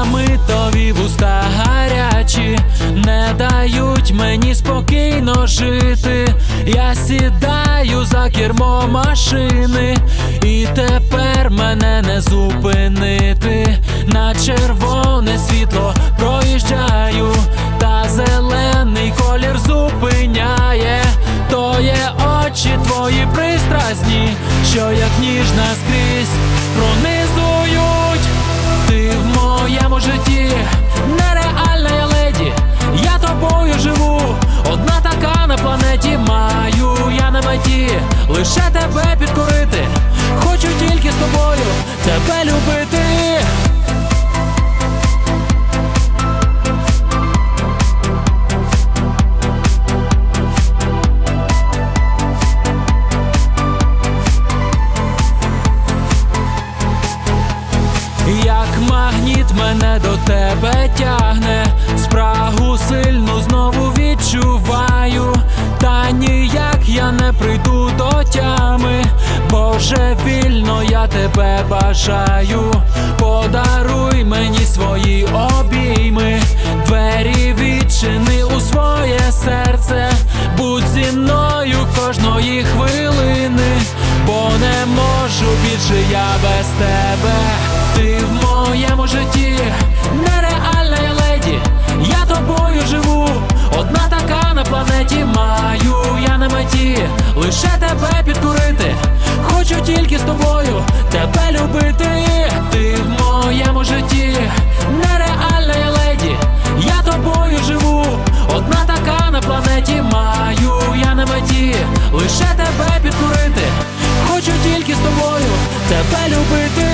оксамитові вуста гарячі, не дають мені спокійно жити. Я сідаю за кермо машини, і тепер мене не зупинити. На червоне світло проїжджаю, та зелений колір зупиняє. То є очі твої пристрасні, що як ніжна скрізь пронизують. Лише тебе підкорити. Хочу тільки з тобою тебе любити. Як магніт мене до тебе тягне, спрагу сильну Боже, вільно я тебе бажаю, подаруй мені свої обійми, двері відчини у своє серце, будь зі мною кожної хвилини, бо не можу більше я без тебе. Тільки з тобою тебе любити. Ти в моєму житті, нереальна я леді, я тобою живу, одна така на планеті маю, я на меті, лише тебе підкурити, хочу тільки з тобою тебе любити.